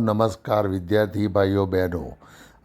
નમસ્કાર વિદ્યાર્થી ભાઈઓ, બહેનો.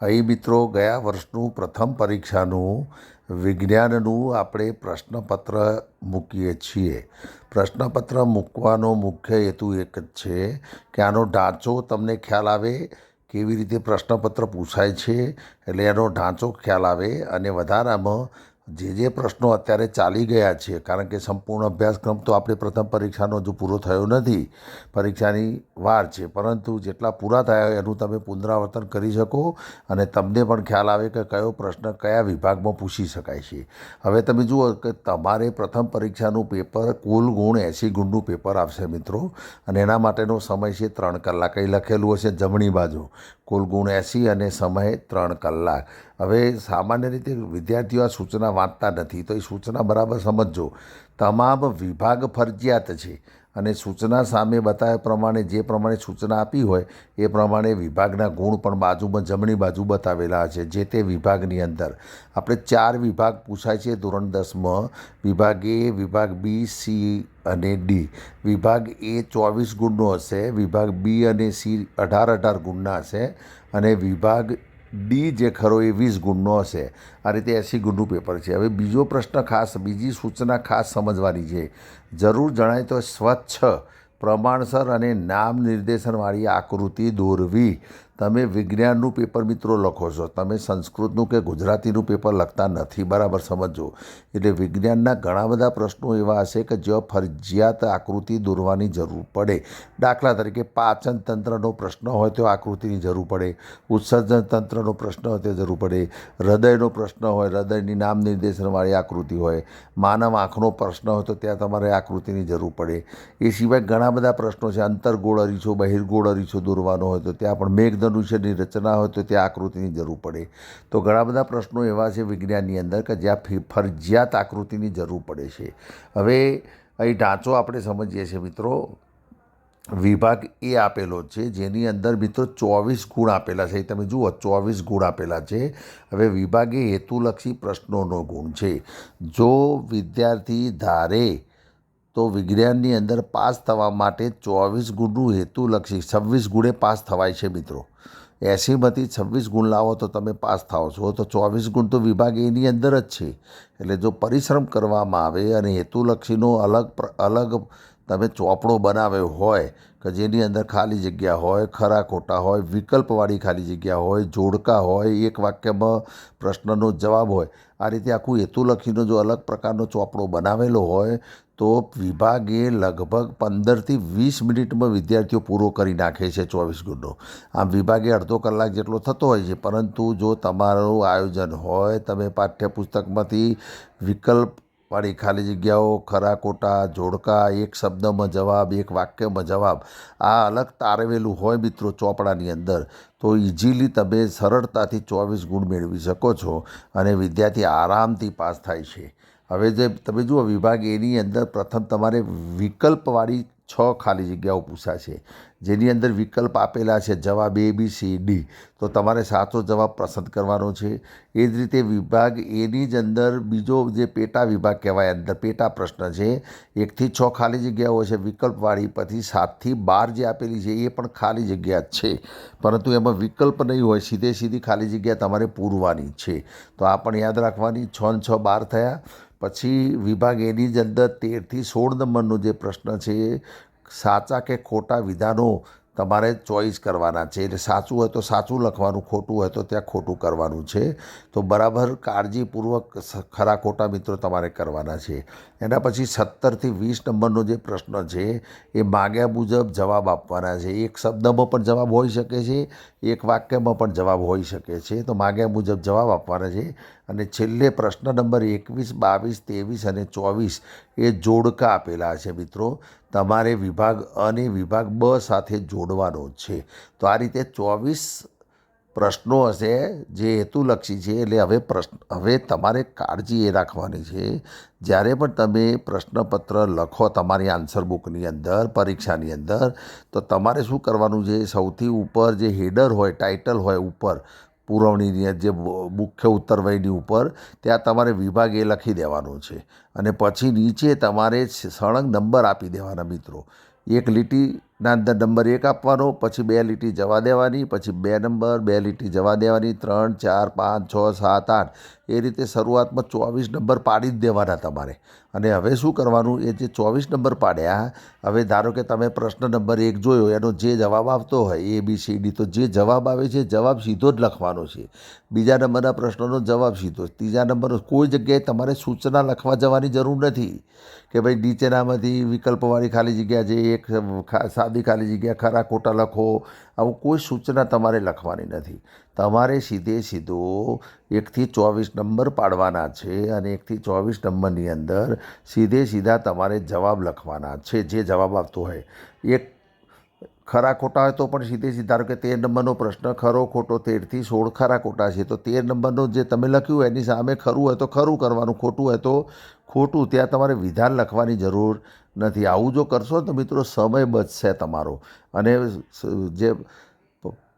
અહીં મિત્રો ગયા વર્ષનું પ્રથમ પરીક્ષાનું વિજ્ઞાનનું આપણે પ્રશ્નપત્ર મૂકીએ છીએ. પ્રશ્નપત્ર મૂકવાનો મુખ્ય હેતુ એક જ છે કે આનો ઢાંચો તમને ખ્યાલ આવે કેવી રીતે પ્રશ્નપત્ર પૂછાય છે. એટલે એનો ઢાંચો ખ્યાલ આવે અને વધારામાં જે જે પ્રશ્નો અત્યારે ચાલી ગયા છે, કારણ કે સંપૂર્ણ અભ્યાસક્રમ તો આપણે પ્રથમ પરીક્ષાનો હજુ પૂરો થયો નથી, પરીક્ષાની વાર છે. પરંતુ જેટલા પૂરા થયા એનું તમે પુનરાવર્તન કરી શકો અને તમને પણ ખ્યાલ આવે કે કયો પ્રશ્ન કયા વિભાગમાં પૂછી શકાય છે. હવે તમે જુઓ કે તમારે પ્રથમ પરીક્ષાનું પેપર કુલ ગુણ એંસી ગુણનું પેપર આવશે મિત્રો. અને એના માટેનો સમય છે ત્રણ કલાક. અહીં લખેલું હશે જમણી બાજુ. કુલ ગુણ એંસી અને સમય ત્રણ કલાક. હવે સામાન્ય રીતે વિદ્યાર્થીઓ આ સૂચના વાંચતા નથી, તો એ સૂચના બરાબર સમજજો. તમામ વિભાગ ફરજિયાત છે. અને સૂચના સામે બતાવ્યા પ્રમાણે, જે પ્રમાણે સૂચના આપી હોય, એ પ્રમાણે વિભાગના ગુણ પણ બાજુમાં જમણી બાજુ બતાવેલા છે, જે તે વિભાગની અંદર. આપણે ચાર વિભાગ પૂછાય છે. ધોરણ દસમાં વિભાગ એ, વિભાગ બી, સી અને ડી. વિભાગ એ ચોવીસ ગુણનો હશે, વિભાગ બી અને સી અઢાર અઢાર ગુણના હશે અને વિભાગ ડી જે ખરો એ વીસ ગુણનો હશે. આ રીતે એંસી ગુણનું પેપર છે. હવે બીજો પ્રશ્ન ખાસ, બીજી સૂચના ખાસ સમજવાની છે. જરૂર જણાય તો સ્વચ્છ, પ્રમાણસર અને નામ નિર્દેશનવાળી આકૃતિ દોરવી. તમે વિજ્ઞાનનું પેપર મિત્રો લખો છો. તમે સંસ્કૃતનું કે ગુજરાતીનું પેપર લખતા નથી. બરાબર સમજો એટલે વિજ્ઞાનના ઘણા બધા પ્રશ્નો એવા હશે કે જ્યાં ફરજિયાત આકૃતિ દોરવાની જરૂર પડે. દાખલા તરીકે પાચન તંત્રનો પ્રશ્ન હોય તો આકૃતિની જરૂર પડે. ઉત્સર્જન તંત્રનો પ્રશ્ન હોય તો જરૂર પડે. હૃદયનો પ્રશ્ન હોય, હૃદયની નામ નિર્દેશનવાળી આકૃતિ હોય. માનવ આંખનો પ્રશ્ન હોય તો ત્યાં તમારે આકૃતિની જરૂર પડે. એ સિવાય ઘણા બધા પ્રશ્નો છે. અંતરગોળ અરીછો બહિર્ગોળ અરીછો દોરવાનો હોય તો ત્યાં પણ મેઘધનુષ્યની રચના હોય તો ત્યાં આકૃતિની જરૂર પડે. તો ઘણા બધા પ્રશ્નો એવા છે વિજ્ઞાનની અંદર કે જ્યાં ફી- ફરજિયાત આકૃતિની જરૂર પડે છે. હવે અહીં ઢાંચો આપણે સમજીએ છીએ મિત્રો. વિભાગ એ આપેલો છે, જેની અંદર મિત્રો ચોવીસ ગુણ આપેલા છે. તમે જુઓ, ચોવીસ ગુણ આપેલા છે. હવે વિભાગ એ હેતુલક્ષી પ્રશ્નોનો ગુણ છે. જો વિદ્યાર્થી ધારે તો વિજ્ઞાનની અંદર પાસ થવા માટે ચોવીસ ગુણનું હેતુલક્ષી છવ્વીસ ગુણે પાસ થવાય છે મિત્રો. એસીમાંથી છવ્વીસ ગુણ લાવો તો તમે પાસ થાઓ છો. તો ચોવીસ ગુણ તો વિભાગ એની અંદર જ છે. એટલે જો પરિશ્રમ કરવામાં આવે અને હેતુલક્ષીનો અલગ અલગ તમે ચોપડો બનાવ્યો હોય, કે જેની અંદર ખાલી જગ્યા હોય, ખરા ખોટા હોય, વિકલ્પવાળી ખાલી જગ્યા હોય, જોડકા હોય, એક વાક્યમાં પ્રશ્નનો જવાબ હોય, આ રીતે આખું હેતુલક્ષીનો જો અલગ પ્રકારનો ચોપડો બનાવેલો હોય તો વિભાગે લગભગ પંદરથી વીસ મિનિટમાં વિદ્યાર્થીઓ પૂરો કરી નાખે છે ચોવીસ ગુણનો. આમ વિભાગે અડધો કલાક જેટલો થતો હોય છે, પરંતુ જો તમારું આયોજન હોય, તમે પાઠ્યપુસ્તકમાંથી વિકલ્પવાળી ખાલી જગ્યાઓ, ખરા ખોટા, જોડકા, એક શબ્દમાં જવાબ, એક વાક્યમાં જવાબ, આ અલગ તારવેલું હોય મિત્રો ચોપડાની અંદર, તો ઇઝીલી તમે સરળતાથી ચોવીસ ગુણ મેળવી શકો છો અને વિદ્યાર્થી આરામથી પાસ થાય છે. હવે જે તમે જુઓ, વિભાગ એની અંદર પ્રથમ તમારે વિકલ્પવાળી છ ખાલી જગ્યાઓ પૂછાશે જેની અંદર વિકલ્પ આપેલા છે, જવાબ એ બી સી ડી તો તમારે સાચો જવાબ પસંદ કરવાનો છે. એ જ રીતે વિભાગ એની જ અંદર બીજો જે પેટા વિભાગ કહેવાય, અંદર પેટા પ્રશ્ન છે. એકથી છ ખાલી જગ્યાઓ છે, વિકલ્પવાળી, પછી સાતથી બાર જે આપેલી છે, એ પણ ખાલી જગ્યા જ છે. પરંતુ એમાં વિકલ્પ નહીં હોય, સીધે સીધી ખાલી જગ્યા તમારે પૂરવાની છે. તો આ પણ યાદ રાખવાની, છ ને છ બાર થયા. પછી વિભાગ એની જ અંદર તેરથી સોળ નંબરનો જે પ્રશ્ન છે, સાચા કે ખોટા વિધાનો તમારે ચોઈસ કરવાના છે. એટલે સાચું હોય તો સાચું લખવાનું, ખોટું હોય તો ત્યાં ખોટું કરવાનું છે. તો બરાબર કાળજીપૂર્વક ખરા ખોટા મિત્રો તમારે કરવાના છે. એના પછી સત્તરથી વીસ નંબરનો જે પ્રશ્ન છે, એ માગ્યા મુજબ જવાબ આપવાના છે. એક શબ્દમાં પણ જવાબ હોઈ શકે છે, એક વાક્યમાં પણ જવાબ હોઈ શકે છે. તો માગ્યા મુજબ જવાબ આપવાના છે. અને છેલ્લે પ્રશ્ન નંબર એકવીસ, બાવીસ, ત્રેવીસ અને ચોવીસ એ જોડકા આપેલા છે મિત્રો. તમારે વિભાગ અને વિભાગ બ સાથે જોડવાનો છે. તો આ રીતે ચોવીસ પ્રશ્નો હશે જે હેતુલક્ષી છે. એટલે હવે પ્રશ્ન, હવે તમારે કાળજી એ રાખવાની છે. જ્યારે પણ તમે પ્રશ્નપત્ર લખો તમારી આન્સર બુકની અંદર, પરીક્ષાની અંદર, તો તમારે શું કરવાનું છે? સૌથી ઉપર જે હેડર હોય, ટાઇટલ હોય ઉપર પુરવણીની જે મુખ્ય ઉત્તરવયની ઉપર, ત્યાં તમારે વિભાગ એ લખી દેવાનો છે. અને પછી નીચે તમારે સળંગ નંબર આપી દેવાના મિત્રો. એક લીટી ના નંબર એક આપવાનો, પછી બે લીટી જવા દેવાની, પછી બે નંબર, બે લીટી જવા દેવાની, ત્રણ, ચાર, પાંચ, છ, સાત, આઠ. એ રીતે શરૂઆતમાં ચોવીસ નંબર પાડી જ દેવાના તમારે. અને હવે શું કરવાનું? એ જે ચોવીસ નંબર પાડ્યા, હવે ધારો કે તમે પ્રશ્ન નંબર એક જોયો, એનો જે જવાબ આવતો હોય, એ, બી, સી, ડી, તો જે જવાબ આવે છે જવાબ સીધો જ લખવાનો છે. બીજા નંબરના પ્રશ્નનો જવાબ સીધો ત્રીજા નંબરનો કોઈ જગ્યાએ તમારે સૂચના લખવા જવાની જરૂર નથી. કે ભાઈ નીચેનામાંથી વિકલ્પવાળી ખાલી જગ્યા છે એક સાદી ખાલી જગ્યા ખરા, ખોટા લખો, આવું કોઈ સૂચના તમારે લખવાની નથી. તમારે સીધે સીધો એકથી ચોવીસ નંબર પાડવાના છે અને એકથી ચોવીસ નંબરની અંદર સીધે સીધા તમારે જવાબ લખવાના છે, જે જવાબ આપતો હોય. એક ખરા, ખોટા હોય તો પણ સીધે સીધા, ધારો કે તેર નંબરનો પ્રશ્ન ખરો, ખોટો, તેરથી સોળ ખરા, ખોટા છે, તો તેર નંબરનો જે તમે લખ્યું એની સામે ખરું હોય તો ખરું કરવાનું, ખોટું હોય તો ખોટું, ત્યાં તમારે વિધાન લખવાની જરૂર નથી. આવું જો કરશો તો મિત્રો સમય બચશે તમારો. અને જે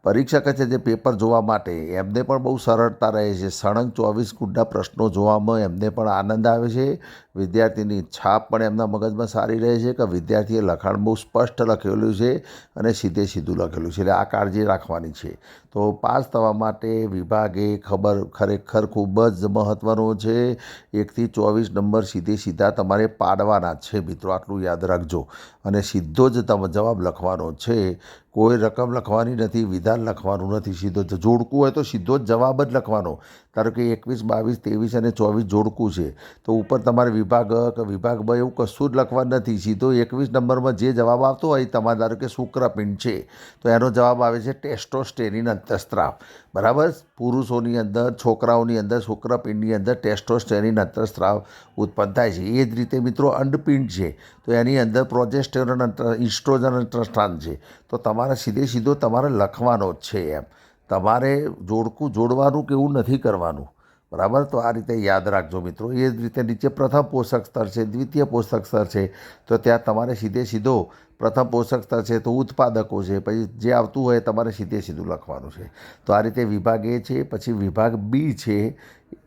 પરીક્ષક છે જે પેપર જોવા માટે. એમને પણ બહુ સરળતા રહે છે. સળંગ ચોવીસ ગુણના પ્રશ્નો જોવામાં એમને પણ આનંદ આવે છે. વિદ્યાર્થીની છાપ પણ એમના મગજમાં સારી રહે છે કે વિદ્યાર્થીએ લખાણ બહુ સ્પષ્ટ લખેલું છે અને સીધે સીધું લખેલું છે. એટલે આ કાળજી રાખવાની છે. તો પાસ થવા માટે વિભાગે ખબર ખરેખર ખૂબ જ મહત્ત્વનો છે. એકથી ચોવીસ નંબર સીધે સીધા તમારે પાડવાના છે મિત્રો. આટલું યાદ રાખજો. અને સીધો જ તમે જવાબ લખવાનો છે. કોઈ રકમ લખવાની નથી. વિધાન લખવાનું નથી, સીધો જોડકું હોય તો સીધો જ જવાબ જ લખવાનો. ધારો કે એકવીસ, બાવીસ, ત્રેવીસ અને ચોવીસ જોડકું છે, તો ઉપર તમારે વિભાગ કે વિભાગ બ એવું કશું જ લખવાનું નથી. સીધો એકવીસ નંબરમાં જે જવાબ આવતો હોય તમારે ધારો કે શુક્રપિંડ છે, તો એનો જવાબ આવે છે ટેસ્ટોસ્ટેરિન અંતસ્ત્રાવ. બરાબર? પુરુષોની અંદર, છોકરાઓની અંદર, શુક્રપિંડની અંદર ટેસ્ટોસ્ટેરિન અંતસ્ત્રાવ ઉત્પન્ન થાય છે. એ જ રીતે મિત્રો અંડપિંડ છે તો એની અંદર પ્રોજેસ્ટેરોન ઇસ્ટ્રોજન ટ્રસ્ટાન છે. તો તમારે સીધે સીધો તમારે લખવાનો જ છે એમ. તમારે જોડકું જોડવાનું કે એવું નથી કરવાનું. બરાબર? તો આ રીતે યાદ રાખજો મિત્રો. એ જ રીતે નીચે પ્રથમ પોષક સ્તર છે, દ્વિતીય પોષક સ્તર છે. તો ત્યાં તમારે સીધે સીધો પ્રથમ પોષક સ્તર છે, તો ઉત્પાદકો છે. પછી જે આવતું હોય તમારે સીધે સીધું લખવાનું છે. તો આ રીતે વિભાગ એ છે, પછી વિભાગ બી છે.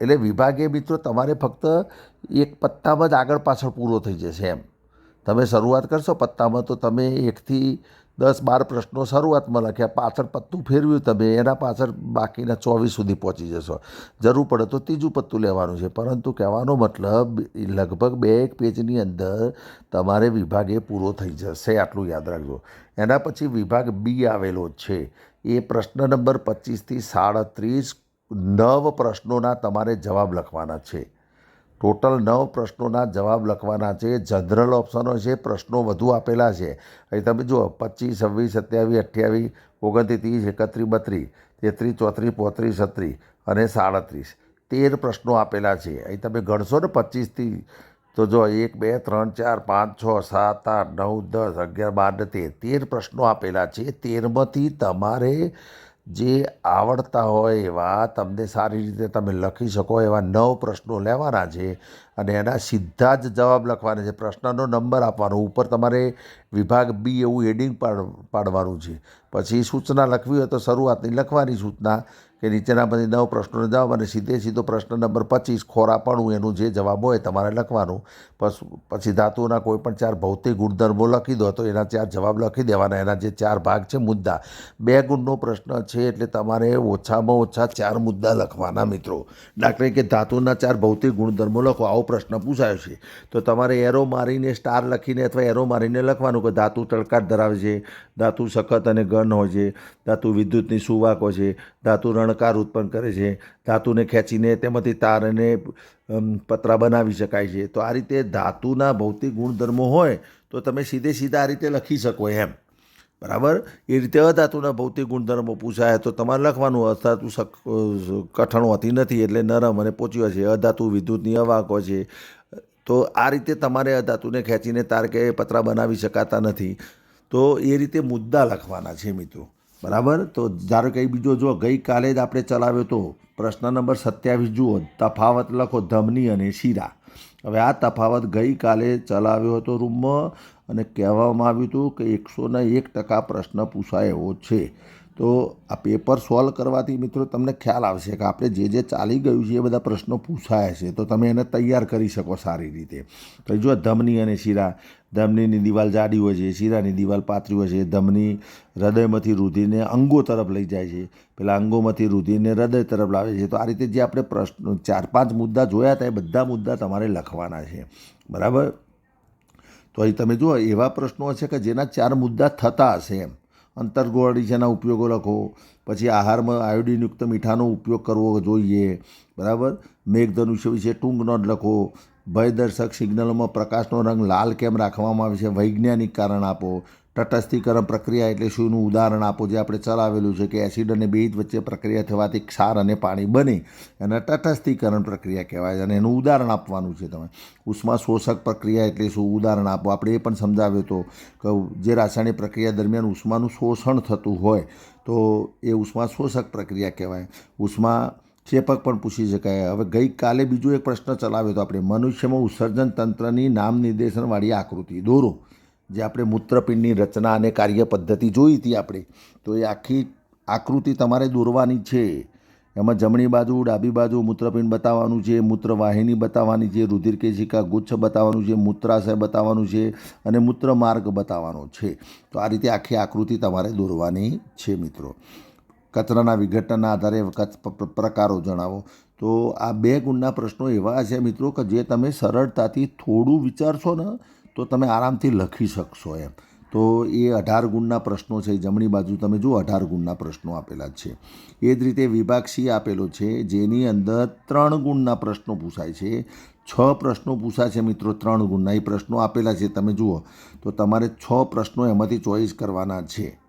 એટલે વિભાગ એ મિત્રો તમારે ફક્ત એક પત્તામાં જ આગળ પાછળ પૂરો થઈ જશે એમ. તમે શરૂઆત કરશો, પત્તામાં તો તમે એકથી દસ, બાર પ્રશ્નો શરૂઆતમાં લખ્યા, પાછળ પત્તું ફેરવ્યું તમે, એના પાછળ બાકીના ચોવીસ સુધી પહોંચી જશો. જરૂર પડે તો ત્રીજું પત્તું લેવાનું છે. પરંતુ કહેવાનો મતલબ લગભગ બે એક પેજની અંદર તમારે વિભાગ એ પૂરો થઈ જશે, આટલું યાદ રાખજો. એના પછી વિભાગ બી આવેલો છે. એ પ્રશ્ન નંબર પચીસથી સાડત્રીસ નવ પ્રશ્નોના તમારે જવાબ લખવાના છે. ટોટલ નવ પ્રશ્નોના જવાબ લખવાના છે. જનરલ ઓપ્શનો છે, પ્રશ્નો વધુ આપેલા છે. અહીં તમે જુઓ, પચીસ, છવ્વીસ, સત્યાવીસ, અઠ્યાવીસ, ઓગણત્રીસ ત્રીસ એકત્રીસ, બત્રીસ, તેત્રીસ, ચોત્રીસ, પોત્રીસ, છત્રીસ અને સાડત્રીસ. તેર પ્રશ્નો આપેલા છે. અહીં તમે ગણશો ને પચીસથી, તો જો એક, બે, ત્રણ, ચાર, પાંચ, છ, સાત, આઠ, નવ, દસ, અગિયાર, બાર તેર. તેર પ્રશ્નો આપેલા છે. તેરમાંથી તમારે જે આવડતા હોય એવા, તમને સારી રીતે તમે લખી શકો એવા નવ પ્રશ્નો લેવાના છે અને એના સીધા જ જવાબ લખવાના છે. પ્રશ્નનો નંબર આપવાનો. ઉપર તમારે વિભાગ બી એવું હેડિંગ પાડ, પાડવાનું છે. પછી સૂચના લખવી હોય તો શરૂઆતની લખવાની સૂચના. કે નીચેના બધી નવ પ્રશ્નોનો જવાબ અને સીધે સીધો પ્રશ્ન નંબર પચીસ ખોરાપણું એનું જે જવાબ હોય તમારે લખવાનું. પછી ધાતુના કોઈ પણ ચાર ભૌતિક ગુણધર્મો લખી દો તો એના ચાર જવાબ લખી દેવાના. એના જે ચાર ભાગ છે મુદ્દા. બે ગુણનો પ્રશ્ન છે એટલે તમારે ઓછામાં ઓછા ચાર મુદ્દા લખવાના મિત્રો. દાખલા કે ધાતુના ચાર ભૌતિક ગુણધર્મો લખો, આવો પ્રશ્ન પૂછાયો છે. તો તમારે એરો મારીને સ્ટાર લખીને અથવા એરો મારીને લખવાનું કે ધાતુ તડકાટ ધરાવે છે, ધાતુ સખત અને ઘન હોય છે, ધાતુ વિદ્યુતની સુવાકો છે, ધાતુ રણકાર ઉત્પન્ન કરે છે. ધાતુને ખેંચીને તેમાંથી તારને પતરા બનાવી શકાય છે. તો આ રીતે ધાતુના ભૌતિક ગુણધર્મો હોય તો તમે સીધે સીધા આ રીતે લખી શકો એમ. બરાબર? એ રીતે અધાતુના ભૌતિક ગુણધર્મો પૂછાય તો તમારે લખવાનું. અધાતુ કઠણ હોતી નથી એટલે નરમ અને પોચી છે. અધાતુ વિદ્યુતની અવાકો છે. તો આ રીતે તમારે અધાતુને ખેંચીને તાર કે પતરા બનાવી શકાતા નથી. તો એ રીતે મુદ્દા લખવાના છે મિત્રો. બરાબર? તો ધારો કે બીજો જો ગઈકાલે જ આપણે ચલાવ્યો તો પ્રશ્ન નંબર સત્યાવીસ જુઓ, તફાવત લખો ધમની અને શીરા. હવે આ તફાવત ગઈકાલે ચલાવ્યો હતો રૂમમાં અને કહેવામાં આવ્યું હતું કે એકસો એક ટકા પ્રશ્ન પૂછાય એવો છે. તો આ પેપર સોલ્વ કરવાથી મિત્રો તમને ખ્યાલ આવશે કે આપણે જે જે ચાલી ગયું છે એ બધા પ્રશ્નો પૂછાયા છે. તો તમે એને તૈયાર કરી શકો સારી રીતે. તો જો ધમની અને શીરા, ધમનીની દિવાલ જાડી હોય છે, શીરાની દિવાલ પાતળી હોય છે, ધમની હૃદયમાંથી રુધિરને અંગો તરફ લઈ જાય છે. પેલા અંગોમાંથી રુધિરને હૃદય તરફ લાવે છે. તો આ રીતે જે આપણે પ્રશ્નો, ચાર પાંચ મુદ્દા જોયા હતા એ બધા મુદ્દા તમારે લખવાના છે. બરાબર? તો અહીં તમે જુઓ, એવા પ્રશ્નો હશે કે જેના ચાર મુદ્દા થતા હશે એમ. અંતર્ગોળી જેના ઉપયોગો લખો. પછી આહારમાં આયોડિનયુક્ત મીઠાનો ઉપયોગ કરવો જોઈએ. બરાબર? મેઘધનુષ્ય વિશે ટૂંક નોંધ લખો. ભયદર્શક સિગ્નલોમાં પ્રકાશનો રંગ લાલ કેમ રાખવામાં આવે છે? વૈજ્ઞાનિક કારણ આપો. તટસ્થીકરણ પ્રક્રિયા એટલે શુંનું ઉદાહરણ આપો, જે આપણે ચલાવેલું છે કે એસિડ અને બેઝ વચ્ચે પ્રક્રિયા થવાથી ક્ષાર અને પાણી બને અને તટસ્થીકરણ પ્રક્રિયા કહેવાય અને એનું ઉદાહરણ આપવાનું છે તમે. ઉષ્મા શોષક પ્રક્રિયા એટલે શું? ઉદાહરણ આપો. આપણે એ પણ સમજાવ્યું તો કે જે રાસાયણિક પ્રક્રિયા દરમિયાન ઉષ્માનું શોષણ થતું હોય તો એ ઉષ્મા શોષક પ્રક્રિયા કહેવાય. ઉષ્મા ચેપક પણ પૂછી શકાય. હવે ગઈકાલે બીજો એક પ્રશ્ન ચલાવ્યો હતો આપણે. મનુષ્યમાં ઉત્સર્જન તંત્રની નામ નિર્દેશનવાળી આકૃતિ દોરો. જે આપણે મૂત્રપિંડની રચના અને કાર્ય પદ્ધતિ જોઈ હતી આપણે, તો એ આખી આકૃતિ તમારે દોરવાની છે. એમાં જમણી બાજુ, ડાબી બાજુ મૂત્રપિંડ બતાવવાનું છે, મૂત્રવાહિની બતાવવાની છે રુધિર કેશિકા ગુચ્છ બતાવવાનું છે, મૂત્રાશય બતાવવાનું છે અને મૂત્રમાર્ગ બતાવવાનો છે. તો આ રીતે આખી આકૃતિ તમારે દોરવાની છે મિત્રો. કચરાના વિઘટનના આધારે પ્રકારો જણાવો. તો આ બે ગુણના પ્રશ્નો એવા છે મિત્રો કે જે તમે સરળતાથી થોડું વિચારશો ને તો તમે આરામથી લખી શકશો એમ. તો એ અઢાર ગુણના પ્રશ્નો છે, જમણી બાજુ તમે જુઓ અઢાર ગુણના પ્રશ્નો આપેલા છે. એ જ રીતે વિભાગ સી આપેલો છે, જેની અંદર ત્રણ ગુણના પ્રશ્નો પૂછાય છે. છ પ્રશ્નો પૂછાય છે મિત્રો, ત્રણ ગુણના. એ પ્રશ્નો આપેલા છે, તમે જુઓ. તો તમારે છ પ્રશ્નો એમાંથી ચોઈસ કરવાના છે.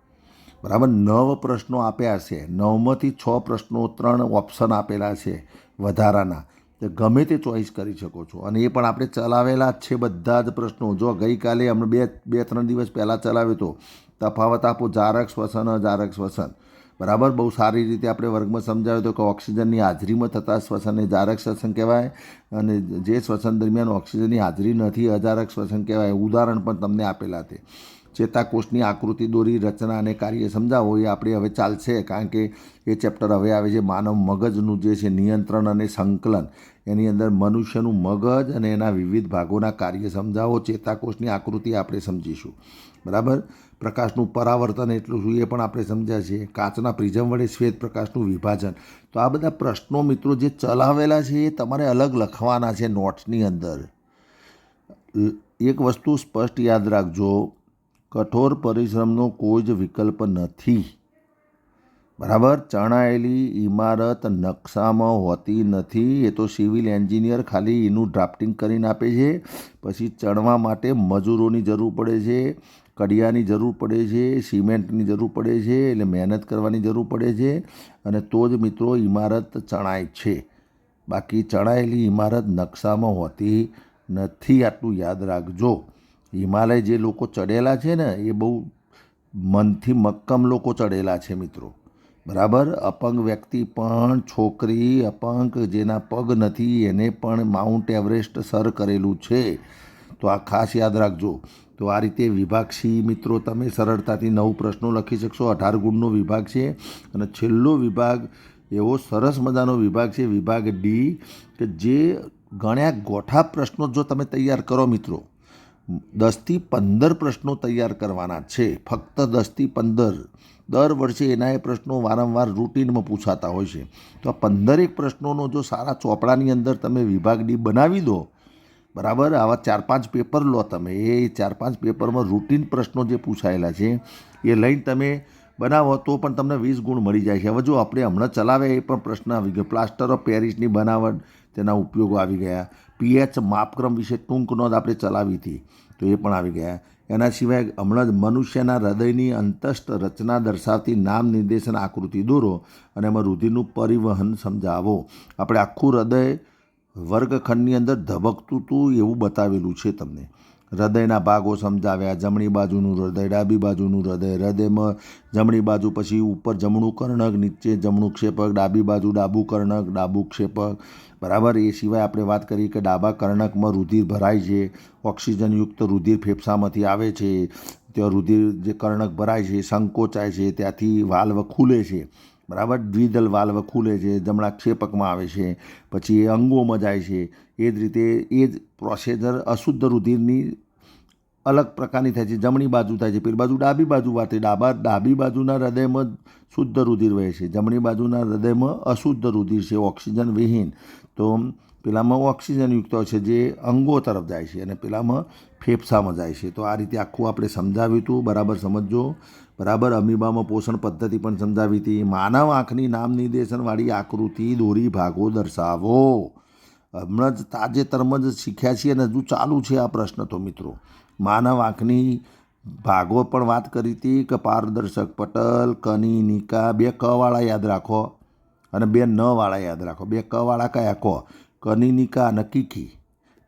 બરાબર? નવ પ્રશ્નો આપ્યા છે. નવમાંથી છ પ્રશ્નો ત્રણ ઓપ્શન આપેલા છે વધારાના. તો ગમે તે ચોઈસ કરી શકો છો. અને એ પણ આપણે ચલાવેલા જ છે બધા જ પ્રશ્નો. જો ગઈકાલે હમણાં બે બે, ત્રણ દિવસ પહેલાં ચલાવ્યો તો તફાવત આપો, જારક શ્વસન, અજારક શ્વસન. બરાબર? બહુ સારી રીતે આપણે વર્ગમાં સમજાવ્યો હતો કે ઓક્સિજનની હાજરીમાં થતા શ્વસનને જારક શ્વસન કહેવાય અને જે શ્વસન દરમિયાન ઓક્સિજનની હાજરી નથી, અજારક શ્વસન કહેવાય. ઉદાહરણ પણ તમને આપેલા છે. ચેતાકોષની આકૃતિ દોરી, રચના અને કાર્ય સમજાવો, એ આપણે હવે ચાલશે, કારણ કે એ ચેપ્ટર હવે આવે છે માનવ મગજનું જે છે નિયંત્રણ અને સંકલન. એની અંદર મનુષ્યનું મગજ અને એના વિવિધ ભાગોના કાર્ય સમજાવો, ચેતાકોષની આકૃતિ આપણે સમજીશું. બરાબર? પ્રકાશનું પરાવર્તન એટલું શું એ પણ આપણે સમજ્યા છીએ. કાચના પ્રિઝમ વડે શ્વેત પ્રકાશનું વિભાજન. તો આ બધા પ્રશ્નો મિત્રો જે ચલાવેલા છે એ તમારે અલગ લખવાના છે નોટ્સની અંદર. એક વસ્તુ સ્પષ્ટ યાદ રાખજો. કઠોર પરિશ્રમનો કોઈ જ વિકલ્પ નથી. બરાબર? ચણાયેલી ઇમારત નકશામાં હોતી નથી. એ તો સિવિલ એન્જિનિયર ખાલી એનું ડ્રાફ્ટિંગ કરીને આપે છે. પછી ચણવા માટે મજૂરોની જરૂર પડે છે, કડિયાની જરૂર પડે છે, સિમેન્ટની જરૂર પડે છે, એટલે મહેનત કરવાની જરૂર પડે છે. અને તો જ મિત્રો ઇમારત ચણાય છે. બાકી ચણાયેલી ઇમારત નકશામાં હોતી નથી. આટલું યાદ રાખજો. હિમાલય જે લોકો ચડેલા છે ને, એ બહુ મનથી મક્કમ લોકો ચડેલા છે મિત્રો. બરાબર? અપંગ વ્યક્તિ પણ, છોકરી અપંગ જેના પગ નથી, એને પણ માઉન્ટ એવરેસ્ટ સર કરેલું છે. તો આ ખાસ યાદ રાખજો. તો આ રીતે વિભાગ સી મિત્રો, તમે સરળતાથી નવ પ્રશ્નો લખી શકશો. અઢાર ગુણનો વિભાગ છે અને છેલ્લો વિભાગ એવો સરસ મજાનો વિભાગ છે, વિભાગ ડી, કે જે ગણ્યા ગોઠા પ્રશ્નો જો તમે તૈયાર કરો મિત્રો. દસથી પંદર પ્રશ્નો તૈયાર કરવાના છે. ફક્ત દસથી પંદર. દર વર્ષે એના એ પ્રશ્નો વારંવાર રૂટીનમાં પૂછાતા હોય છે. તો આ પંદરેક પ્રશ્નોનો જો સારા ચોપડાની અંદર તમે વિભાગ ડી બનાવી દો, બરાબર? આવા ચાર પાંચ પેપર લો તમે. એ ચાર પાંચ પેપરમાં રૂટીન પ્રશ્નો જે પૂછાયેલા છે, એ લઈને તમે બનાવો તો પણ તમને વીસ ગુણ મળી જાય છે. હવે જો આપણે હમણાં ચલાવે એ પણ પ્રશ્ન આવી ગયો. પ્લાસ્ટર ઓફ પેરિસની બનાવટ, તેના ઉપયોગો આવી ગયા. પીએચ માપક્રમ વિશે ટૂંક નોંધ આપણે ચલાવી હતી, તો એ પણ આવી ગયા. એના સિવાય હમણાં જ મનુષ્યના હૃદયની અંતસ્થ રચના દર્શાવતી નામ નિર્દેશન આકૃતિ દોરો અને એમાં રુધિરનું પરિવહન સમજાવો. આપણે આખું હૃદય વર્ગખંડની અંદર ધબકતું હતું એવું બતાવેલું છે તમને. હૃદયના ભાગો સમજાવ્યા. જમણી બાજુનું હૃદય, ડાબી બાજુનું હૃદય. હૃદયમાં જમણી બાજુ પછી ઉપર જમણું કર્ણક, નીચે જમણું ક્ષેપક, ડાબી બાજુ ડાબું કર્ણક, ડાબું ક્ષેપક. બરાબર? એ સિવાય આપણે વાત કરીએ કે ડાબા કર્ણકમાં રુધિર ભરાય છે. ઓક્સિજનયુક્ત રુધિર ફેફસામાંથી આવે છે. ત્યાં રુધિર જે કર્ણક ભરાય છે સંકોચાય છે. ત્યાંથી વાલ્વ ખુલે છે. બરાબર? દ્વિદલ વાલ્વ ખુલે છે. જમણા ક્ષેપકમાં આવે છે. પછી એ અંગોમાં જાય છે. એ જ રીતે એ જ પ્રોસેજર અશુદ્ધ રુધિરની અલગ પ્રકારની થાય છે. જમણી બાજુ થાય છે. પેલી બાજુ ડાબી બાજુ વાતે ડાબા ડાબી બાજુના હૃદયમાં શુદ્ધ રુધિર વહે છે. જમણી બાજુના હૃદયમાં અશુદ્ધ રુધિર છે. ઓક્સિજન વિહીન. તો પેલામાં ઓક્સિજનયુક્ત છે જે અંગો તરફ જાય છે અને પેલામાં ફેફસામાં જાય છે. તો આ રીતે આખું આપણે સમજાવ્યું હતું. બરાબર સમજજો. બરાબર? અમીબામાં પોષણ પદ્ધતિ પણ સમજાવી હતી. માનવ આંખની નામ નિર્દેશનવાળી આકૃતિ દોરી ભાગો દર્શાવો. હમણાં જ તાજેતરમાં જ શીખ્યા છીએ અને હજુ ચાલુ છે આ પ્રશ્ન તો મિત્રો. માનવ આંખની ભાગો પણ વાત કરી હતી કે પારદર્શક પટલ, કની, નિકા, બે કવાળા યાદ રાખો. અને બે નવાળા યાદ રાખો. બે કવાળા કયા? કહો કનિનિકા અને કીકી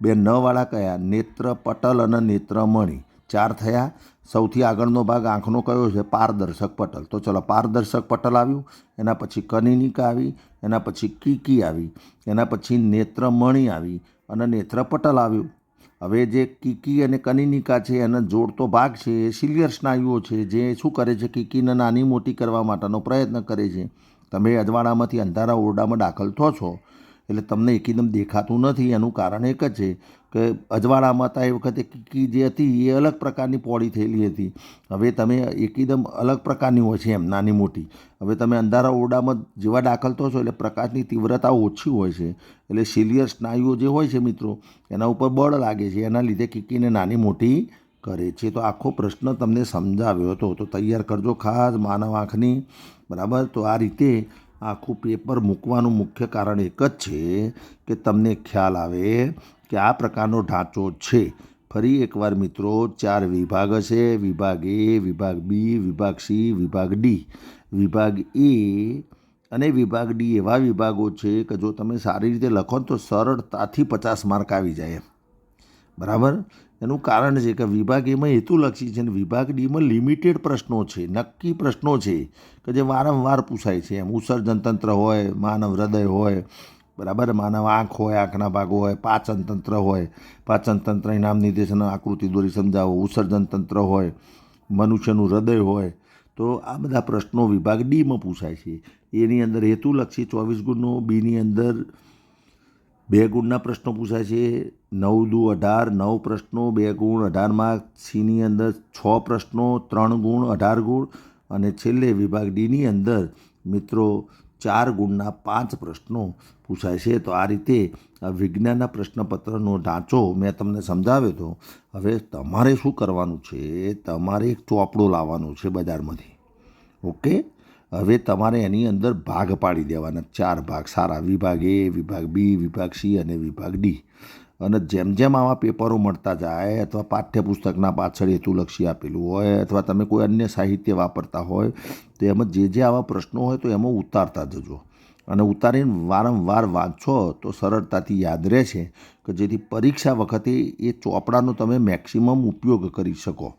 બે નવાળા કયા? નેત્ર, પટલ અને નેત્રમણી. ચાર થયા. સૌથી આગળનો ભાગ આંખનો કયો છે? પારદર્શક પટલ. તો ચલો પારદર્શક પટલ આવ્યું. એના પછી કનિનિકા આવી. એના પછી કીકી આવી, એના પછી નેત્રમણી આવી અને નેત્રપટલ આવ્યું. હવે જે કીકી અને કનિનિકા છે, એનો જોડતો ભાગ છે, એ સિલિયર સ્નાયુઓ છે, જે શું કરે છે, કીકીને નાની મોટી કરવા માટેનો પ્રયત્ન કરે છે. તમે અજવાળામાંથી અંધારા ઓરડામાં દાખલ થો છો, એટલે તમને એકદમ દેખાતું નથી, એનું કારણ એક જ છે કે અજવાળામાં હતા એ વખતે કીકી જે હતી એ અલગ પ્રકારની પોળી થયેલી હતી. હવે તમે એકદમ અલગ પ્રકારની હોય છે એમ, નાની મોટી. હવે તમે અંધારા ઓરડામાં જેવા દાખલ થો છો એટલે પ્રકાશની તીવ્રતા ઓછી હોય છે. એટલે સિલિયર સ્નાયુઓ જે હોય છે મિત્રો, એના ઉપર બળ લાગે છે. એના લીધે કીકીને નાની મોટી કરે છે. તો આખો પ્રશ્ન તમને સમજાવ્યો હતો. તો તૈયાર કરજો ખાસ માનવ આંખની. બરાબર? તો આ રીતે આખું પેપર મૂકવાનું મુખ્ય કારણ એક જ છે કે તમને ખ્યાલ આવે કે આ પ્રકારનો ઢાંચો છે. ફરી એકવાર મિત્રો, ચાર વિભાગ હશે. વિભાગ એ, વિભાગ બી, વિભાગ સી, વિભાગ ડી. વિભાગ એ અને વિભાગ ડી એવા વિભાગો છે કે જો તમે સારી રીતે લખો તો સરળતાથી પચાસ માર્ક આવી જાય બરાબર? એનું કારણ છે કે વિભાગ એમાં હેતુલક્ષી છે અને વિભાગ ડીમાં લિમિટેડ પ્રશ્નો છે, નક્કી પ્રશ્નો છે કે જે વારંવાર પૂછાય છે એમ. ઉત્સર્જન તંત્ર હોય, માનવ હૃદય હોય બરાબર? માનવ આંખ હોય, આંખના ભાગો હોય, પાચન તંત્ર હોય. પાચન તંત્રની નામ નિર્દેશન આકૃતિ દોરી સમજાવો. ઉત્સર્જન તંત્ર હોય, મનુષ્યનું હૃદય હોય. તો આ બધા પ્રશ્નો વિભાગ ડીમાં પૂછાય છે. એની અંદર હેતુલક્ષી ચોવીસ ગુણનો બીની અંદર બે ગુણના પ્રશ્નો પૂછાય છે. નવ દુ અઢાર, નવ પ્રશ્નો, બે ગુણ અઢાર માર્ક. સીની અંદર છ પ્રશ્નો, ત્રણ ગુણ અઢાર ગુણ. અને છેલ્લે વિભાગ ડીની અંદર મિત્રો ચાર ગુણના પાંચ પ્રશ્નો પૂછાય છે. તો આ રીતે આ વિજ્ઞાનના પ્રશ્નપત્રનો ઢાંચો મેં તમને સમજાવ્યો હતો હવે તમારે શું કરવાનું છે? તમારે એક ચોપડો લાવવાનો છે બજારમાંથી. ઓકે? હવે તમારે એની અંદર ભાગ પાડી દેવાના. ચાર ભાગ. સારા વિભાગ એ, વિભાગ બી, વિભાગ સી અને વિભાગ ડી. અને જેમ જેમ આવા પેપરો મળતા જાય અથવા પાઠ્યપુસ્તકના પાછળ હેતુલક્ષી આપેલું હોય અથવા તમે કોઈ અન્ય સાહિત્ય વાપરતા હોય તો એમાં જે જે આવા પ્રશ્નો હોય તો એમાં ઉતારતા જજો. અને ઉતારીને વારંવાર વાંચો તો સરળતાથી યાદ રહે છે કે જેથી પરીક્ષા વખતે એ ચોપડાનો તમે મેક્સિમમ ઉપયોગ કરી શકો.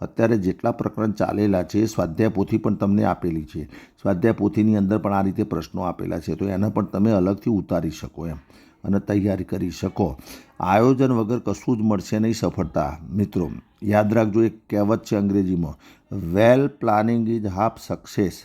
અત્યારે જેટલા પ્રકરણ ચાલેલા છે, સ્વાધ્યાય પોથી પણ તમને આપેલી છે. સ્વાધ્યાય પોથીની અંદર પણ આ રીતે પ્રશ્નો આપેલા છે, તો એના પણ તમે અલગથી ઉતારી શકો એમ. અને તૈયારી કરી શકો. આયોજન વગર કશું જ મળશે નહીં સફળતા. મિત્રો, યાદ રાખજો, એક કહેવત છે અંગ્રેજીમાં well planning is half success.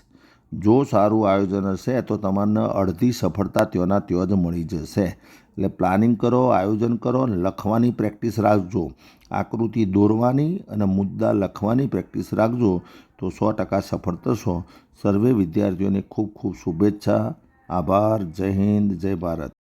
જો સારું આયોજન હશે, તો તમને અડધી સફળતા ત્યોંના ત્યો જ મળી જશે. એટલે પ્લાનિંગ કરો, આયોજન કરો અને લખવાની પ્રેક્ટિસ રાખજો. આકૃતિ દોરવાની અને મુદ્દા લખવાની પ્રેક્ટિસ રાખજો, તો સો ટકા સફળ થશો. સર્વે વિદ્યાર્થીઓને ખૂબ ખૂબ શુભેચ્છા. આભાર. જય હિન્દ. જય ભારત.